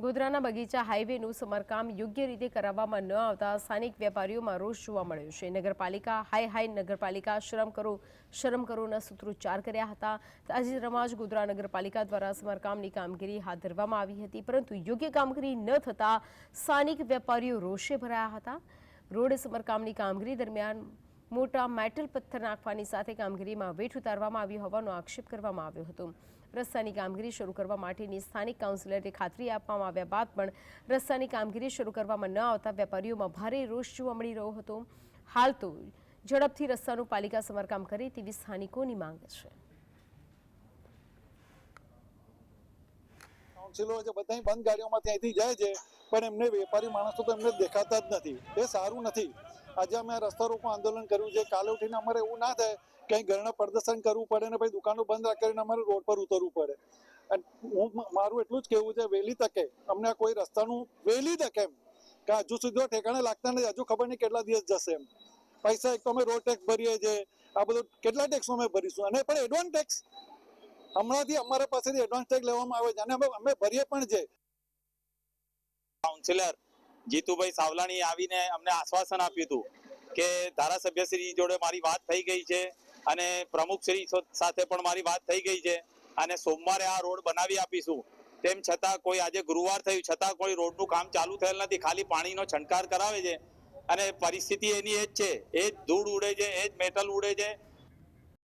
ગોધરાના બગીચા હાઈવેનું સમારકામ યોગ્ય રીતે કરાવવામાં ન આવતા સ્થાનિક વેપારીઓમાં રોષ જોવા મળ્યો છે. નગરપાલિકા, હાય હાય નગરપાલિકા શરમ કરો, શરમ કરોના સૂત્રોચ્ચાર કર્યા હતા. તાજેતરમાં જ ગોધરા નગરપાલિકા દ્વારા સમારકામની કામગીરી હાથ ધરવામાં આવી હતી, પરંતુ યોગ્ય કામગીરી ન થતાં સ્થાનિક વેપારીઓ રોષે ભરાયા હતા. રોડ સમારકામની કામગીરી દરમિયાન મોટા મેટલ પથ્થર નાખવાની સાથે કામગીરીમાં વેઠ ઉતારવામાં આવ્યો હોવાનો આક્ષેપ કરવામાં આવ્યો હતો. રસ્તાની કામગીરી શરૂ કરવા માટેની સ્થાનિક કાઉન્સિલરે ખાતરી આપવામાં આવ્યા બાદ પણ રસ્તાની કામગીરી શરૂ કરવામાં ન આવતા વેપારીઓમાં ભારે રોષ જોવા મળી રહ્યો હતો. હાલ તો ઝડપથી રસ્તાનું પાલિકા સમારકામ કરે તેવી સ્થાનિકોની માંગ છે. બધા બંધ ગાડીઓમાં ત્યાંથી જાય છે, પણ એમને વેપારી માણસો તો એમને દેખાતા જ નથી. એ સારું નથી. આજે અમે રસ્તા રોકો આંદોલન કર્યું છે. કાલે ઉઠીને અમારે એવું ના થાય કંઈ ઘરના પ્રદર્શન કરવું પડે ને પછી દુકાનો બંધ રાખીને અમારે રોડ પર ઉતરવું પડે. હું મારું એટલું જ કહેવું છે, વહેલી તકે અમને કોઈ રસ્તાનું, વહેલી તકે એમ કે હજુ સુધી ઠેકાણે લાગતા નથી, હજુ ખબર નહીં કેટલા દિવસ જશે એમ. પૈસા એક તો અમે રોડ ટેક્સ ભરીએ છીએ આ બધું કેટલા ટેક્સ અમે ભરીશું? અને પણ એડવાન્સ ટેક્સ હમણાંથી અમારા પાસેથી એડવાન્સ ટેક્સ લેવામાં આવે છે અને અમે ભરીએ પણ છે. કાઉન્સિલર જીતુભાઈ સાવલાણી આવીને અમને આશ્વાસન આપ્યું હતું કે ધારાસભ્યશ્રી જોડે મારી વાત થઈ ગઈ છે અને પ્રમુખશ્રી સાથે પણ મારી વાત થઈ ગઈ છે અને સોમવારે આ રોડ બનાવી આપીશું. તેમ છતાં કોઈ આજે ગુરુવાર થયું, છતાં કોઈ રોડનું કામ ચાલુ થયેલ નથી, ખાલી પાણીનો છંટકાર કરાવે છે અને પરિસ્થિતિ એની એ જ છે, એ જ ધૂળ ઉડે છે, એ જ મેટલ ઉડે છે